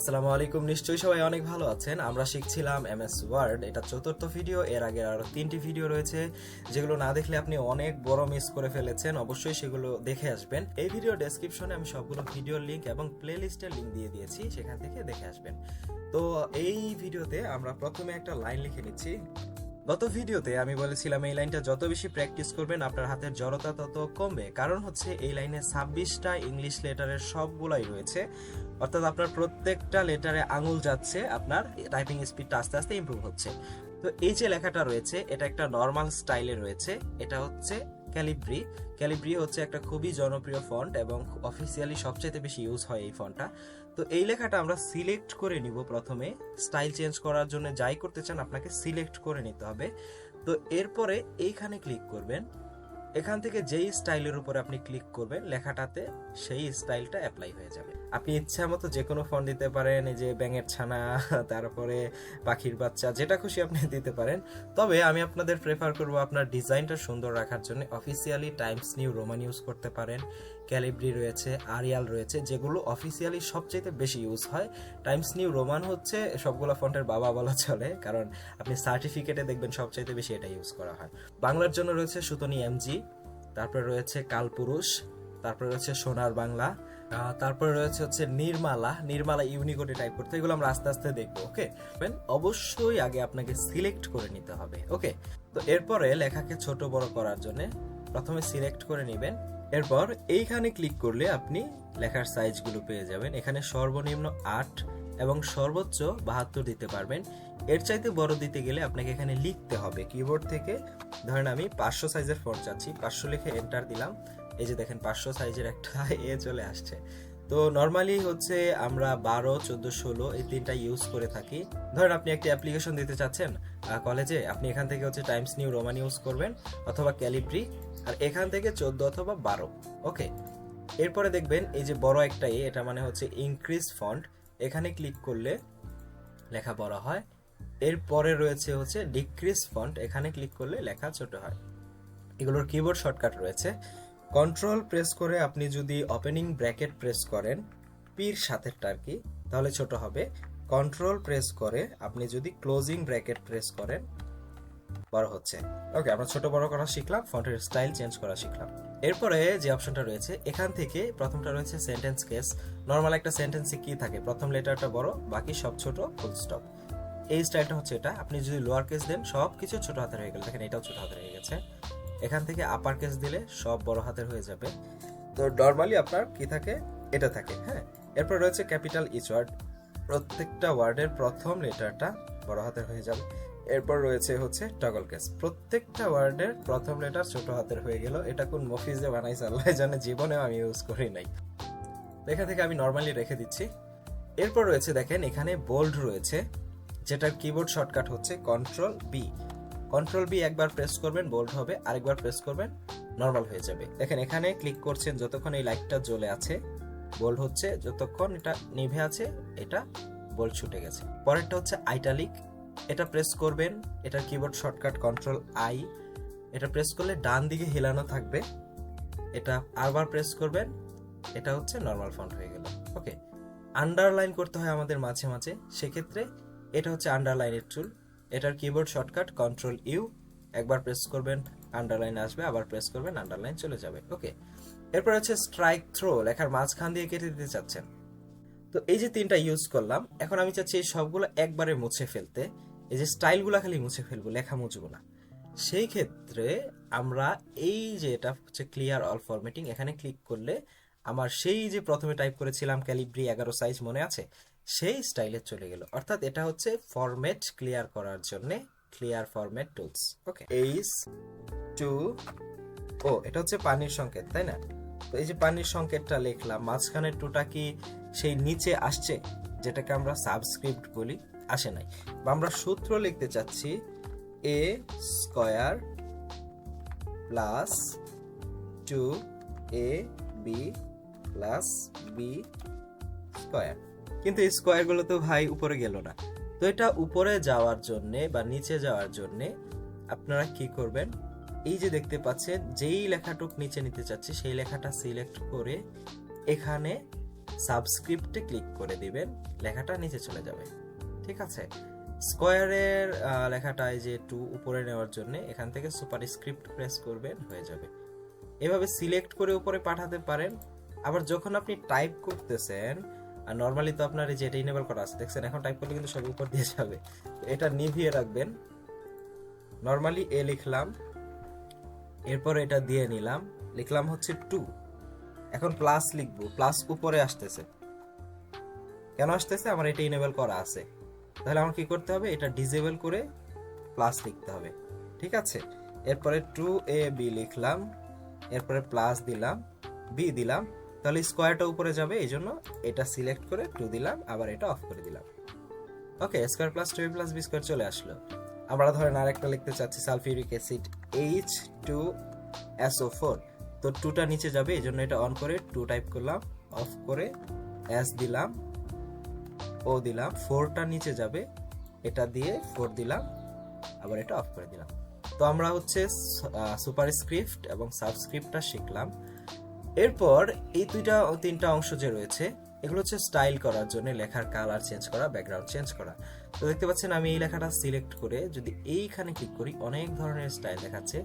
আসসালামু আলাইকুম। নিশ্চয়ই সবাই অনেক ভালো আছেন। আমরা শিখছিলাম এমএস ওয়ার্ড। এটা চতুর্থ ভিডিও। এর আগে আরও তিনটি ভিডিও রয়েছে, যেগুলো না দেখলে আপনি অনেক বড় মিস করে ফেলেছেন। অবশ্যই সেগুলো দেখে আসবেন। এই ভিডিও ডেসক্রিপশনে আমি সবগুলো ভিডিওর লিঙ্ক এবং প্লে লিস্টের লিঙ্ক দিয়ে দিয়েছি। সেখান থেকে দেখে আসবেন। তো এই ভিডিওতে আমরা প্রথমে একটা লাইন লিখে নিচ্ছি। গত ভিডিওতে আমি বলেছিলাম এই লাইনটা যত বেশি প্র্যাকটিস করবেন, আপনার হাতের জড়তা তত কমবে। কারণ হচ্ছে এই লাইনে ছাব্বিশটা ইংলিশ লেটারের সবগুলাই রয়েছে। অর্থাৎ আপনার প্রত্যেকটা লেটারে আঙুল যাচ্ছে, আপনার টাইপিং স্পিডটা আস্তে আস্তে ইমপ্রুভ হচ্ছে। তো এই যে লেখাটা রয়েছে, এটা একটা নর্মাল স্টাইলে রয়েছে। এটা হচ্ছে ক্যালিব্রি ক্যালিব্রি হচ্ছে একটা খুবই জনপ্রিয় ফন্ট এবং অফিসিয়ালি সবচেয়ে বেশি ইউজ হয় এই ফন্টটা তো এই লেখাটা আমরা সিলেক্ট করে নিব প্রথমে। স্টাইল চেঞ্জ করার জন্য যাই করতে চান, আপনাকে সিলেক্ট করে নিতে হবে। তো এরপরে এইখানে ক্লিক করবেন। এখান থেকে যেই স্টাইলের উপরে আপনি ক্লিক করবেন, লেখাটাতে সেই স্টাইলটা অ্যাপ্লাই হয়ে যাবে। আপনি ইচ্ছা মতো যে কোনো ফন্ট দিতে পারেন, এই যে ব্যাঙের ছানা, তারপরে পাখির বাচ্চা, যেটা খুশি আপনি দিতে পারেন। তবে আমি আপনাদের প্রেফার করব আপনার ডিজাইনটা সুন্দর রাখার জন্য officially Times New Roman use করতে পারেন। ক্যালিব্রি রয়েছে আরিয়াল রয়েছে, যেগুলো অফিসিয়ালি সবচেয়ে বেশি ইউজ হয়। টাইমস নিউ রোমান হচ্ছে সবগুলো ফন্টের বাবা বলা চলে, কারণ আপনি সার্টিফিকেটে দেখবেন সবচাইতে বেশি এটা ইউজ করা হয়। বাংলার জন্য রয়েছে সুতনি এমজি তারপরে রয়েছে কালপুরুষ, তারপরে রয়েছে সোনার বাংলা তারপরে রয়েছে হচ্ছে নির্মালা নির্মালা ইউনিকোডে টাইপ করতে। এগুলো আমরা আস্তে আস্তে দেখব ওকে অবশ্যই আগে আপনাকে সিলেক্ট করে নিতে হবে ওকে তো এরপরে লেখাকে ছোট বড় করার জন্য প্রথমে সিলেক্ট করে নেবেন। এরপর এইখানে ক্লিক করলে আপনি লেখার সাইজগুলো পেয়ে যাবেন। এখানে সর্বনিম্ন আট এবং সর্বোচ্চ বাহাত্তর দিতে পারবেন। এর চাইতে বড় দিতে গেলে আপনাকে এখানে লিখতে হবে কিবোর্ড থেকে। ধরেন আমি পাঁচশো সাইজের ফন্ট চাচ্ছি, পাঁচশো লিখে এন্টার দিলাম। এই যে দেখেন, পাঁচশো সাইজের একটা এ চলে আসছে। তো নর্মালি হচ্ছে আমরা বারো, চোদ্দ, ষোলো এই তিনটা ইউজ করে থাকি। ধরেন আপনি একটি অ্যাপ্লিকেশন দিতে চাচ্ছেন কলেজে আপনি এখান থেকে হচ্ছে টাইমস নিউ রোমান ইউজ করবেন অথবা ক্যালিব্রি আর এখান থেকে চোদ্দ অথবা বারো ওকে এরপরে দেখবেন এই যে বড় একটা এ, এটা মানে হচ্ছে ইনক্রিজ ফন্ট এখানে ক্লিক করলে লেখা বড় হয়। এরপরে রয়েছে হচ্ছে ডিক্রিজ ফন্ট এখানে ক্লিক করলে লেখা ছোট হয়। এগুলোর কিবোর্ড শর্টকাট রয়েছে। কন্ট্রোল প্রেস করে আপনি যদি ওপেনিং ব্র্যাকেট প্রেস করেন, পির সাথেরটা আর কি তাহলে ছোট হবে। কন্ট্রোল প্রেস করে আপনি যদি ক্লোজিং ব্র্যাকেট প্রেস করেন, বড় হচ্ছে। ওকে আমরা ছোট বড় করা শিখলাম ফন্টের স্টাইল চেঞ্জ করা শিখলাম। এরপরে যে অপশনটা রয়েছে, এখান থেকে প্রথমটা রয়েছে সেন্টেন্স কেস নর্মাল একটা সেন্টেন্সে কি থাকে? প্রথম লেটারটা বড়, বাকি সব ছোট ফুল স্টপ এই স্টাইলটা হচ্ছে এটা। আপনি যদি লোয়ার কেস দেন সব কিছু ছোট হাতের হয়ে গেল। দেখেন এটাও ছোট হাতের হয়ে গেছে। এখান থেকে আপার কেস দিলে সব বড় হাতের হয়ে যাবে। তো নর্মালি আপনার কি থাকে? এটা থাকে হ্যাঁ? এরপর রয়েছে ক্যাপিটাল ইচ ওয়ার্ড প্রত্যেকটা ওয়ার্ডের প্রথম লেটারটা বড় হাতের হয়ে যাবে। এরপর রয়েছে হচ্ছে টগল কেস প্রত্যেকটা ওয়ার্ডের প্রথম লেটার ছোট হাতের হয়ে গেল। এটা কোন মফিজে বানাইছে আল্লাহ জানে, জীবনেও আমি ইউজ করি নাই। এখান থেকে আমি নর্মালি রেখে দিচ্ছি। এরপর রয়েছে দেখেন, এখানে বোল্ড রয়েছে, যেটার কিবোর্ড শর্টকাট হচ্ছে কন্ট্রোল বি কন্ট্রোল বি একবার প্রেস করবেন বোল্ড হবে, আরেকবার প্রেস করবেন নর্মাল হয়ে যাবে। দেখেন, এখানে ক্লিক করছেন যতক্ষণ এই লাইটটা জ্বলে আছে বোল্ড হচ্ছে, যতক্ষণ এটা নিভে আছে, এটা বোল্ড ছুটে গেছে। পরেরটা হচ্ছে আইটালিক এটা প্রেস করবেন, এটার কিবোর্ড শর্টকাট কন্ট্রোল আই এটা প্রেস করলে ডান দিকে হেলানো থাকবে, এটা আরবার প্রেস করবেন, এটা হচ্ছে নর্মাল ফন্ট হয়ে গেল। ওকে আন্ডারলাইন করতে হয় আমাদের মাঝে মাঝে, সেক্ষেত্রে এটা হচ্ছে আন্ডারলাইনের টুল এটার কিবোর্ড শর্টকাট কন্ট্রোল ইউ একবার প্রেস করবেন আন্ডারলাইন আসবে, আবার প্রেস করবেন আন্ডারলাইন চলে যাবে ওকে এরপর হচ্ছে স্ট্রাইক থ্রো লেখার মাঝখান দিয়ে কেটে দিতে চাচ্ছেন। তো এই যে তিনটা ইউজ করলাম, এখন আমি চাচ্ছি এই সবগুলো একবারে মুছে ফেলতে, এই যে স্টাইলগুলো খালি মুছে ফেলব, লেখা মুছবো না। সেই ক্ষেত্রে আমরা এই যে এটা হচ্ছে ক্লিয়ার অল ফরম্যাটিং এখানে ক্লিক করলে আমার সেই যে প্রথমে টাইপ করেছিলাম ক্যালিব্রি এগারো সাইজ মনে আছে? সেই স্টাইলে চলে গেল। অর্থাৎ এটা হচ্ছে ফরম্যাট ক্লিয়ার করার জন্য clear format tools okay H two O, এটা হচ্ছে পানির সংকেত, তাই না? তো এই যে পানির সংকেতটা লিখলাম, মাঝখানের টুটা কি সেই নিচে আসছে, যেটাকে আমরা সাবস্ক্রিপ্ট বলি? আসে নাই। বা আমরা সূত্র লিখতে চাচ্ছি A square plus two A B plus B square কিন্তু স্কয়ারগুলো তো ভাই উপরে গেল না। তো এটা উপরে যাওয়ার জন্যে বা নিচে যাওয়ার জন্যে আপনারা কি করবেন? এই যে দেখতে পাচ্ছেন যেই লেখাটুক নিচে নিতে চাচ্ছি সেই লেখাটা সিলেক্ট করে এখানে সাবস্ক্রিপ্টে ক্লিক করে দিবেন লেখাটা নিচে চলে যাবে। ঠিক আছে? স্কোয়ারের আহ, লেখাটা এই যে একটু উপরে নেওয়ার জন্য এখান থেকে সুপার স্ক্রিপ্ট প্রেস করবেন হয়ে যাবে। এভাবে সিলেক্ট করে উপরে পাঠাতে পারেন। আবার যখন আপনি টাইপ করতেছেন আর নর্মালি তো আপনার এই যে এটা ইনেবল করা আছে, দেখছেন, এখন টাইপ করলে কিন্তু সব উপর দিয়ে যাবে। এটা নিভিয়ে রাখবেন। নর্মালি এ লিখলাম, এরপর এটা দিয়ে নিলাম, লিখলাম হচ্ছে টু এখন প্লাস লিখব প্লাস উপরে আসতেছে। কেন আসতেছে? আমার এটা ইনেবল করা আছে। তাহলে আমার কি করতে হবে? এটা ডিজেবল করে প্লাস লিখতে হবে। ঠিক আছে? এরপরে টু এ বি লিখলাম, এরপরে প্লাস দিলাম বি দিলাম তাহলে স্কোয়ারটা উপরে যাবে, এই জন্য এটা সিলেক্ট করে টু দিলাম, আবার এটা অফ করে দিলাম। Okay square plus two plus B square চলে আসলো। আমরা ধরেন আরেকটা লিখতে চাচ্ছি sulphuric acid H two SO four তো টুটা নিচে যাবে, এই জন্য এটা অন করে টু টাইপ করলাম অফ করে এস দিলাম ও দিলাম ফোরটা নিচে যাবে, এটা দিয়ে ফোর দিলাম, আবার এটা অফ করে দিলাম। তো আমরা হচ্ছে সুপার স্ক্রিপ্ট এবং সাবস্ক্রিপ্টটা শিখলাম। এরপর এই দুইটা তিনটা অংশ যে রয়েছে, এগুলো হচ্ছে স্টাইল করার জন্য, লেখার কালার চেঞ্জ করা ব্যাকগ্রাউন্ড চেঞ্জ করা। তো দেখতে পাচ্ছেন আমি এই লেখাটা সিলেক্ট করে যদি এইখানে ক্লিক করি, অনেক ধরনের স্টাইল দেখাচ্ছে।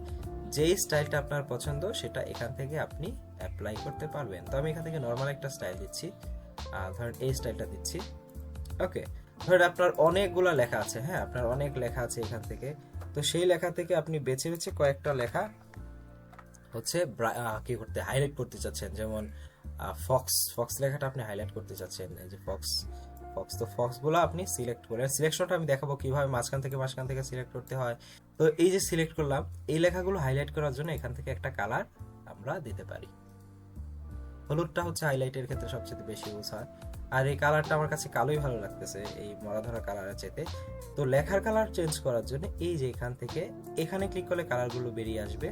যেই স্টাইলটা আপনার পছন্দ, সেটা এখান থেকে আপনি অ্যাপ্লাই করতে পারবেন। তো আমি এখান থেকে নর্মাল একটা স্টাইল দিচ্ছি। ধরেন এই স্টাইলটা দিচ্ছি। ওকে ধরেন আপনার অনেকগুলো লেখা আছে হ্যাঁ? আপনার অনেক লেখা আছে এখান থেকে। তো সেই লেখা থেকে আপনি বেছে বেছে কয়েকটা লেখা হচ্ছে কি করতে হাইলাইট করতে চাচ্ছেন? যেমন ফক্স ফক্স লেখাটা আপনি হাইলাইট করতে চাচ্ছেন। এই যে ফক্স ফক্স তো ফক্সগুলো আপনি সিলেক্ট করেন সিলেকশনটা আমি দেখাবো কীভাবে মাঝখান থেকে মাঝখান থেকে সিলেক্ট করতে হয়। তো এই যে সিলেক্ট করলাম, এই লেখাগুলো হাইলাইট করার জন্য এখান থেকে একটা কালার আমরা দিতে পারি। হলুদটা হচ্ছে হাইলাইটের ক্ষেত্রে সবচেয়ে বেশি ইউজ হয়। আর এই কালারটা আমার কাছে কালোই ভালো লাগতেছে, এই মরা ধরা কালারের চেতে তো লেখার কালার চেঞ্জ করার জন্য এই যে এখান থেকে, এখানে ক্লিক করলে কালারগুলো বেরিয়ে আসবে।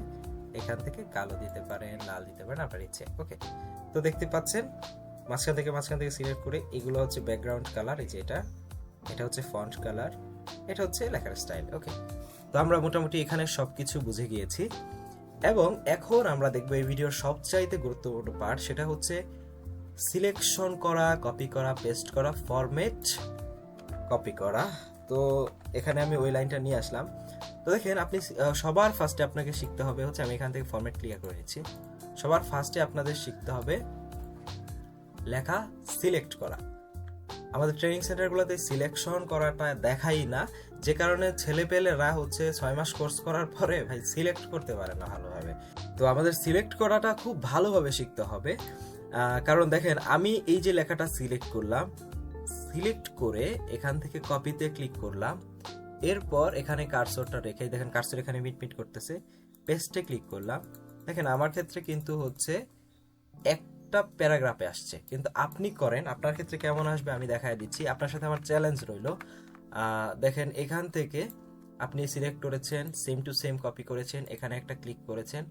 এখান থেকে কালো দিতে পারেন, লাল দিতে পারেন, আপনার ইচ্ছে। ওকে তো দেখতে পাচ্ছেন, মাঝখান থেকে মাঝখান থেকে সিলেক্ট করে এগুলো হচ্ছে ব্যাকগ্রাউন্ড কালার এই যে এটা। এটা হচ্ছে ফন্ট কালার এটা হচ্ছে লেখার স্টাইল ওকে তো আমরা মোটামুটি এখানে সব কিছু বুঝে গিয়েছি। এবং এখন আমরা দেখব এই ভিডিওর সবচাইতে গুরুত্বপূর্ণ পার্ট সেটা হচ্ছে সিলেকশন করা কপি করা পেস্ট করা ফরম্যাট কপি করা। তো এখানে আমি ওই লাইনটা নিয়ে আসলাম। তো দেখেন, আপনি সবার ফার্স্টে আপনাকে শিখতে হবে হচ্ছে আমি এখান থেকে ফর্মেট ক্লিয়ার করে নিচ্ছি সবার ফার্স্টে আপনাদের শিখতে হবে লেখা সিলেক্ট করা। আমাদের ট্রেনিং সেন্টারগুলোতে সিলেকশন করাটা দেখাই না। যে কারণে ছেলে পেলেরা হচ্ছে ছয় মাস কোর্স করার পরে ভাই সিলেক্ট করতে পারে না ভালোভাবে। তো আমাদের সিলেক্ট করাটা খুব ভালোভাবে শিখতে হবে। কারণ দেখেন, আমি এই যে লেখাটা সিলেক্ট করলাম সিলেক্ট করে এখান থেকে কপিতে ক্লিক করলাম। এরপর এখানে কার্সরটা রেখে দেখেন কার্সর এখানে মিটমিট করতেছে। পেস্টে ক্লিক করলাম। দেখেন আমার ক্ষেত্রে কিন্তু হচ্ছে একটা প্যারাগ্রাফে আসছে। কিন্তু আপনি করেন, আপনার ক্ষেত্রে কেমন আসবে আমি দেখাই দিচ্ছি। আপনার সাথে আমার চ্যালেঞ্জ রইল। দেখেন এখান থেকে আপনি সিলেক্ট করেছেন সেম টু সেম কপি করেছেন, এখানে একটা ক্লিক করেছেন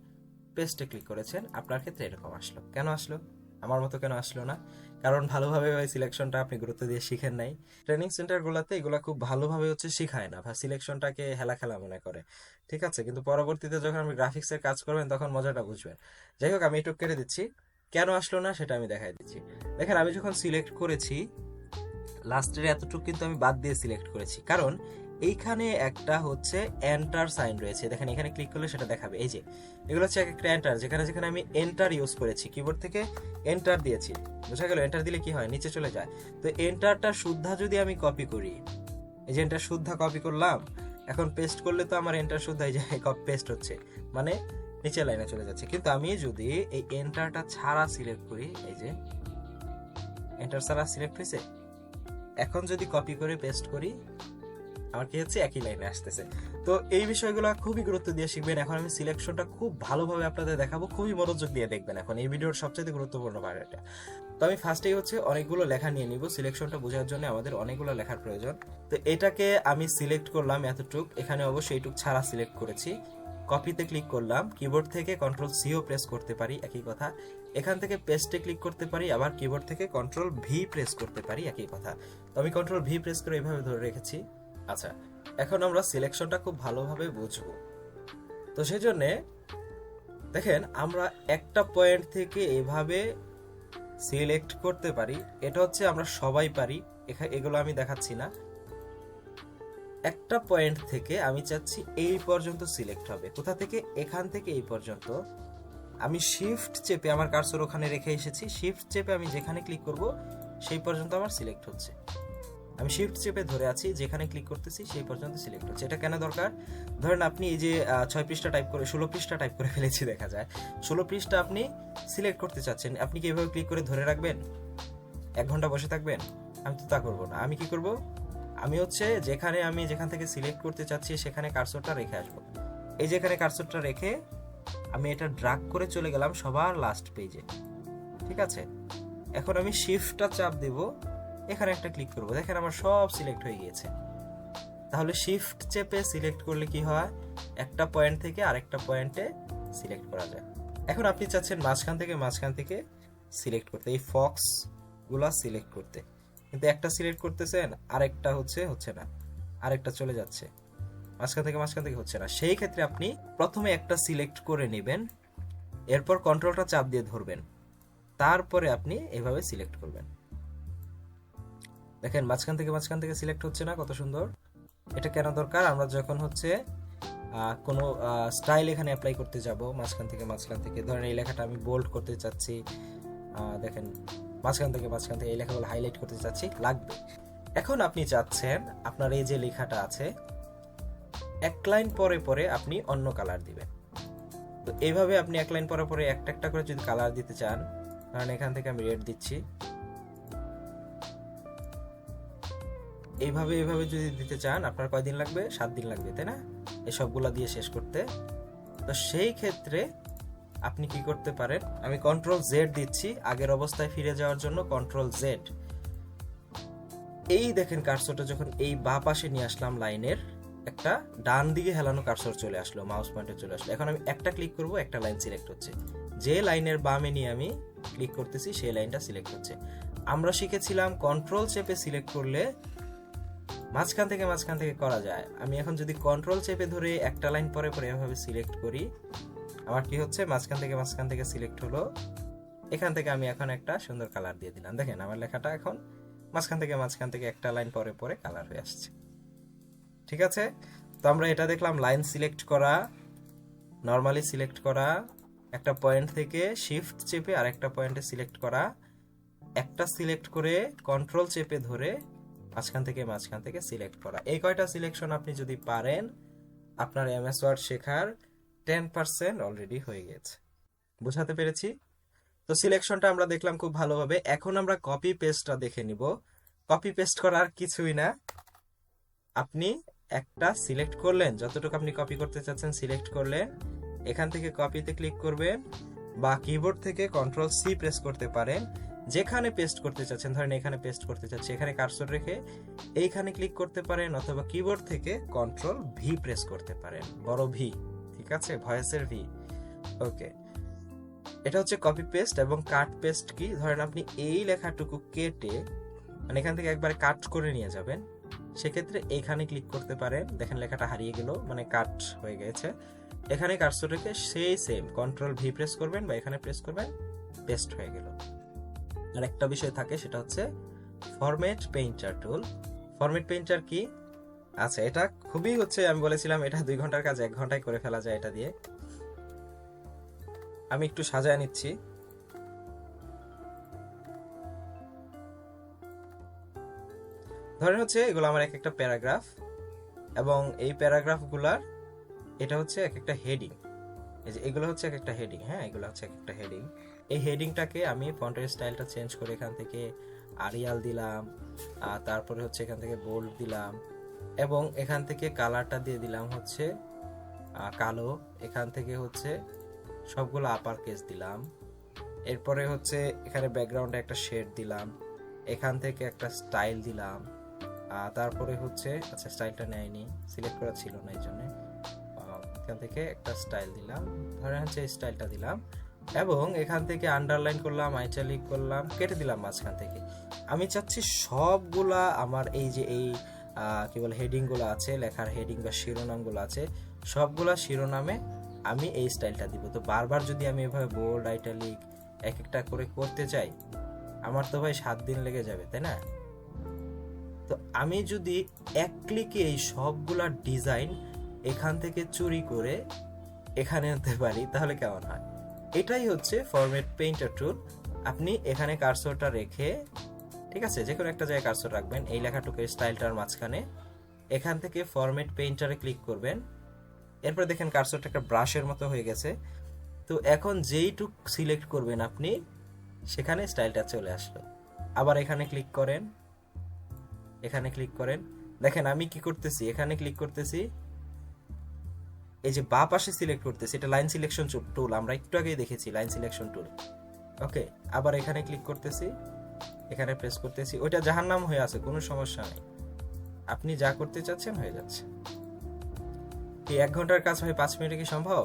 পেস্টে ক্লিক করেছেন, আপনার ক্ষেত্রে এরকম আসলো। কেন আসলো? আমার মতো কেন আসলো না? কারণ ভালোভাবে ওই সিলেকশনটা আপনি গুরুত্ব দিয়ে শিখেন নাই। ট্রেনিং সেন্টারগুলোতে এগুলো খুব ভালোভাবে হচ্ছে শেখায় না। বা সিলেকশনটাকে হেলা খেলা মনে করে। ঠিক আছে? কিন্তু পরবর্তীতে যখন আপনি গ্রাফিক্সের কাজ করবেন, তখন মজাটা বুঝবেন। যাই হোক, আমি একটু কেটে দিচ্ছি। কেন আসলো না সেটা আমি দেখাই দিচ্ছি। দেখেন, আমি যখন সিলেক্ট করেছি লাস্টের এতটুকু কিন্তু আমি বাদ দিয়ে সিলেক্ট করেছি। কারণ এইখানে একটা হচ্ছে এন্টার সাইন রয়েছে। দেখেন, এখানে ক্লিক করলে সেটা দেখাবে। এই যে, এগুলো হচ্ছে এক একটা এন্টার যেখানে যেখানে আমি এন্টার ইউজ করেছি। কিবোর্ড থেকে এন্টার দিয়েছি। বোঝা গেল এন্টার দিলে কি হয়? নিচে চলে যায়। তো এন্টারটা শুদ্ধা যদি আমি কপি করি, এই যে এন্টার শুদ্ধা কপি করলাম, এখন পেস্ট করলে তো আমার এন্টার শুদ্ধা এই যে পেস্ট হচ্ছে। মানে নিচে লাইনে চলে যাচ্ছে। কিন্তু আমি যদি এই এন্টারটা ছাড়া সিলেক্ট করি, এই যে এন্টার ছাড়া সিলেক্ট হয়েছে, এখন যদি কপি করে পেস্ট করি আমার কি হচ্ছে একই লাইনে আসতেছে। তো এই বিষয়গুলো খুবই গুরুত্ব দিয়ে শিখবেন। এখন আমি সিলেকশনটা খুব ভালোভাবে আপনাদের দেখাবো। খুবই মনোযোগ দিয়ে দেখবেন এখন। এই ভিডিওর সবচেয়ে গুরুত্বপূর্ণ পার্ট এটা। তো আমি ফার্স্টেই হচ্ছে অনেকগুলো লেখা নিয়ে নিব। সিলেকশনটা বোঝার জন্য আমাদের অনেকগুলো লেখার প্রয়োজন। তো এটাকে আমি সিলেক্ট করলাম এতটুক। এখানে অবশ্যই এইটুক ছাড়া সিলেক্ট করেছি। কপিতে ক্লিক করলাম। কিবোর্ড থেকে কন্ট্রোল সিও প্রেস করতে পারি, একই কথা। এখান থেকে পেস্টে ক্লিক করতে পারি, আবার কিবোর্ড থেকে কন্ট্রোল ভি প্রেস করতে পারি, একই কথা। তো আমি কন্ট্রোল ভি প্রেস করে এইভাবে ধরে রেখেছি। আচ্ছা এখন আমরা সিলেকশনটা খুব ভালোভাবে বুঝব। তো সেজন্যে, দেখেন, আমরা একটা পয়েন্ট থেকে এভাবে সিলেক্ট করতে পারি। এটা হচ্ছে আমরা সবাই পারি এগুলো আমি দেখাচ্ছি না। একটা পয়েন্ট থেকে আমি চাচ্ছি এই পর্যন্ত সিলেক্ট হবে। কোথা থেকে? এখান থেকে এই পর্যন্ত। আমি শিফট চেপে আমার কার্সর ওখানে রেখে এসেছি। শিফট চেপে আমি যেখানে ক্লিক করব, সেই পর্যন্ত আমার সিলেক্ট হচ্ছে। আমি শিফট চেপে ধরে আছি, যেখানে ক্লিক করতেছি, সেই পর্যন্ত সিলেক্ট হচ্ছে। এটা কেন দরকার? ধরেন আপনি এই যে ছয় পৃষ্ঠা টাইপ করে, ষোলো পৃষ্ঠা টাইপ করে ফেলেছি, দেখা যায়। ষোলো পৃষ্ঠা আপনি সিলেক্ট করতে চাচ্ছেন, আপনি কি এভাবে ক্লিক করে ধরে রাখবেন? এক ঘণ্টা বসে থাকবেন? আমি তো তা করব না। আমি কি করব? আমি হচ্ছে যেখানে আমি যেখান থেকে সিলেক্ট করতে চাচ্ছি, সেখানে কার্সরটা রেখে আসব। এই যেখানে কার্সরটা রেখে আমি এটা ড্রাগ করে চলে গেলাম সবার লাস্ট পেজে ঠিক আছে? এখন আমি শিফটটা চাপ দেব। এখানে একটা ক্লিক করব। দেখেন আমার সব সিলেক্ট হয়ে গিয়েছে। তাহলে শিফট চেপে সিলেক্ট করলে কি হয়? একটা পয়েন্ট থেকে আরেকটা পয়েন্টে সিলেক্ট করা যায়। এখন আপনি চাচ্ছেন মাঝখান থেকে মাঝখান থেকে সিলেক্ট করতে, এই ফক্সগুলা সিলেক্ট করতে। কিন্তু একটা সিলেক্ট করতেছেন, আরেকটা হচ্ছে হচ্ছে না। আরেকটা চলে যাচ্ছে। মাঝখান থেকে মাঝখান থেকে হচ্ছে না। সেই ক্ষেত্রে আপনি প্রথমে একটা সিলেক্ট করে নেবেন, এরপর কন্ট্রোলটা চাপ দিয়ে ধরবেন। তারপরে আপনি এভাবে সিলেক্ট করবেন। দেখেন, মাঝখান থেকে মাঝখান থেকে সিলেক্ট হচ্ছে না, কত সুন্দর। এটা কেন দরকার? আমরা যখন হচ্ছে কোনো স্টাইল এখানে অ্যাপ্লাই করতে যাব, মাঝখান থেকে মাঝখান থেকে, ধরেন এই লেখাটা আমি বোল্ড করতে চাচ্ছি দেখেন, মাঝখান থেকে মাঝখান থেকে এই লেখাগুলো হাইলাইট করতে চাচ্ছি, লাগবে। এখন আপনি চাচ্ছেন, আপনার এই যে লেখাটা আছে, এক লাইন পরে পরে আপনি অন্য কালার দিবেন। তো এইভাবে আপনি এক লাইন পরে পরে একটা একটা করে যদি কালার দিতে চান কারণ এখান থেকে আমি রেড দিচ্ছি এইভাবে এইভাবে যদি দিতে চান, আপনার কয়দিন লাগবে? সাত দিন লাগবে, তাই না? এই সবগুলা দিয়ে শেষ করতে। তো সেই ক্ষেত্রে আপনি কি করতে পারেন? আমি কন্ট্রোল জেড দিচ্ছি, আগের অবস্থায় ফিরে যাওয়ার জন্য কন্ট্রোল জেড এই দেখেন কার্সরটা যখন এই বা পাশে নিয়ে আসলাম লাইনের, একটা ডান দিকে হেলানো কার্সর চলে আসলো মাউস পয়েন্টে চলে আসলো। এখন আমি একটা ক্লিক করব, একটা লাইন সিলেক্ট হচ্ছে। যে লাইনের বামে নিয়ে আমি ক্লিক করতেছি, সেই লাইনটা সিলেক্ট হচ্ছে। আমরা শিখেছিলাম কন্ট্রোল চেপে সিলেক্ট করলে মাঝখান থেকে মাঝখান থেকে করা যায়। আমি এখন যদি কন্ট্রোল চেপে ধরে একটা লাইন পরে পরে এভাবে সিলেক্ট করি, আমার কি হচ্ছে? মাঝখান থেকে মাঝখান থেকে সিলেক্ট হলো। এখান থেকে আমি এখন একটা সুন্দর কালার দিয়ে দিলাম। দেখেন, আমার লেখাটা এখন মাঝখান থেকে মাঝখান থেকে একটা লাইন পরে পরে কালার হয়ে আসছে। ঠিক আছে? তো আমরা এটা দেখলাম লাইন সিলেক্ট করা নর্মালি সিলেক্ট করা, একটা পয়েন্ট থেকে শিফট চেপে আরেকটা পয়েন্টে সিলেক্ট করা। একটা সিলেক্ট করে কন্ট্রোল চেপে ধরে মাঝখান থেকে মাঝখান থেকে সিলেক্ট করা। এই কয়টা সিলেকশন আপনি যদি পারেন, আপনার এমএস ওয়ার্ড শেখার টেন পার্সেন্ট অলরেডি হয়ে গেছে। বুঝাতে পেরেছি? তো সিলেকশনটা আমরা দেখলাম খুব ভালোভাবে। এখন আমরা কপি পেস্টটা দেখে নিব। কপি পেস্ট করার কিছুই না। আপনি একটা সিলেক্ট করলেন, যতটুকু আপনি কপি করতে চাচ্ছেন সিলেক্ট করলেন। এখান থেকে কপিতে ক্লিক করবেন বা কিবোর্ড থেকে কন্ট্রোল সি প্রেস করতে পারেন। যেখানে পেস্ট করতে চাচ্ছেন, ধরেন এখানে পেস্ট করতে চাচ্ছি, এখানে কার্সর রেখে এইখানে ক্লিক করতে পারেন অথবা কিবোর্ড থেকে কন্ট্রোল ভি প্রেস করতে পারেন। বড় ভি ঠিক আছে? ভয়েসের ভি ওকে এটা হচ্ছে কপি পেস্ট এবং কাট পেস্ট কি? ধরেন আপনি এই লেখাটুকু কেটে মানে এখান থেকে একবারে কাট করে নিয়ে যাবেন। সেক্ষেত্রে এখানে ক্লিক করতে পারেন। দেখেন লেখাটা হারিয়ে গেল মানে কাট হয়ে গেছে। এখানে রেখে সেই সেম কন্ট্রোল ভি প্রেস করবেন বা এখানে প্রেস করবেন পেস্ট হয়ে গেল। আর একটা বিষয় থাকে, সেটা হচ্ছে format painter tool format painter কি? আচ্ছা এটা খুবই হচ্ছে, আমি বলেছিলাম, এটা দুই ঘণ্টার কাজ, এক ঘন্টায় করে ফেলা যায় এটা দিয়ে। আমি একটু সাজায় নিচ্ছি। ধরেন হচ্ছে, এগুলো আমার এক একটা প্যারাগ্রাফ, এবং এই প্যারাগ্রাফগুলার, এটা হচ্ছে এক একটা হেডিং এই যে, এগুলো হচ্ছে এক একটা হেডিং হ্যাঁ এগুলো হচ্ছে এক একটা হেডিং এই হেডিংটাকে আমি ফন্টের স্টাইলটা চেঞ্জ করে এখান থেকে আরিয়াল দিলাম তারপরে হচ্ছে এখান থেকে বোল্ড দিলাম, এবং এখান থেকে কালারটা দিয়ে দিলাম হচ্ছে কালো, এখান থেকে হচ্ছে সবগুলো আপার কেস দিলাম, এরপরে হচ্ছে এখানে ব্যাকগ্রাউন্ডে একটা শেড দিলাম, এখান থেকে একটা স্টাইল দিলাম তারপরে হচ্ছে আচ্ছা স্টাইলটা নেয়নি সিলেক্ট করা ছিল না এই জন্যে এখান থেকে একটা স্টাইল দিলাম, ধরেন হচ্ছে স্টাইলটা দিলাম এবং এখান থেকে আন্ডারলাইন করলাম আইটালিক করলাম, কেটে দিলাম মাঝখান থেকে। আমি চাচ্ছি সবগুলা আমার এই যে এই কি বলে হেডিংগুলো আছে, লেখার হেডিং বা শিরোনামগুলো আছে, সবগুলা শিরোনামে আমি এই স্টাইলটা দিব। তো বারবার যদি আমি এভাবে বোল্ড আইটালিক এক একটা করে করতে চাই, আমার তো ভাই সাত দিন লেগে যাবে, তাই না? তো আমি যদি এক ক্লিকে এই সবগুলা ডিজাইন এখান থেকে চুরি করে এখানে আনতে পারি, তাহলে কেমন হয়? এটাই হচ্ছে ফরম্যাট পেইন্টার টুল আপনি এখানে কার্সরটা রেখে, ঠিক আছে যে কোনো একটা জায়গায় কার্সর রাখবেন, এই লেখাটুকু স্টাইলটার মাঝখানে। এখান থেকে ফরম্যাট পেইন্টারে ক্লিক করবেন। এরপর দেখেন কার্সরটা একটা ব্রাশের মতো হয়ে গেছে। তো এখন যেইটুক সিলেক্ট করবেন আপনি, সেখানে স্টাইলটা চলে আসলো। আবার এখানে ক্লিক করেন। এখানে ক্লিক করেন। দেখেন আমি কি করতেছি? এখানে ক্লিক করতেছি। এই যে বা পাশে সিলেক্ট করতেছি এটা লাইন সিলেকশন টুল আমরা একটু আগেই দেখেছি লাইন সিলেকশন টুল ওকে আবার এখানে ক্লিক করতেছি, এখানে প্রেস করতেছি, ওইটা যাহার নাম হয়ে আছে, কোনো সমস্যা নেই। আপনি যা করতে চাচ্ছেন হয়ে যাচ্ছে। এই এক ঘণ্টার কাজ হয় পাঁচ মিনিটে কি সম্ভব?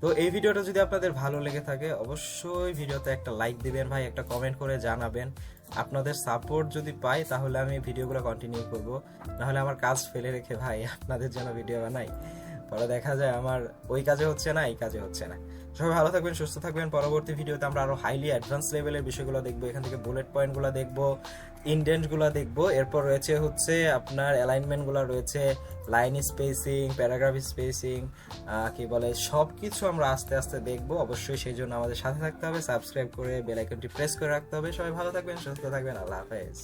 তো এই ভিডিওটা যদি আপনাদের ভালো লেগে থাকে, অবশ্যই ভিডিওতে একটা লাইক দিবেন ভাই, একটা কমেন্ট করে জানাবেন। আপনাদের সাপোর্ট যদি পাই, তাহলে আমি ভিডিওগুলো কন্টিনিউ করব। নাহলে আমার কাজ ফেলে রেখে ভাই, আপনাদের জন্য ভিডিও বানাই। পরে দেখা যায় আমার ওই কাজে হচ্ছে না, এই কাজে হচ্ছে না। সবাই ভালো থাকবেন, সুস্থ থাকবেন। পরবর্তী ভিডিওতে আমরা আরও হাইলি অ্যাডভান্স লেভেলের বিষয়গুলো দেখব। এখান থেকে বুলেট পয়েন্টগুলো দেখব ইন্ডেন্টগুলো দেখব। এরপর রয়েছে হচ্ছে আপনার অ্যালাইনমেন্টগুলো রয়েছে লাইন স্পেসিং প্যারাগ্রাফ স্পেসিং কি বলে সব কিছু আমরা আস্তে আস্তে দেখব। অবশ্যই সেই জন্য আমাদের সাথে থাকতে হবে। সাবস্ক্রাইব করে বেল আইকনটি প্রেস করে রাখতে হবে। সবাই ভালো থাকবেন, সুস্থ থাকবেন। আল্লাহ হাফেজ।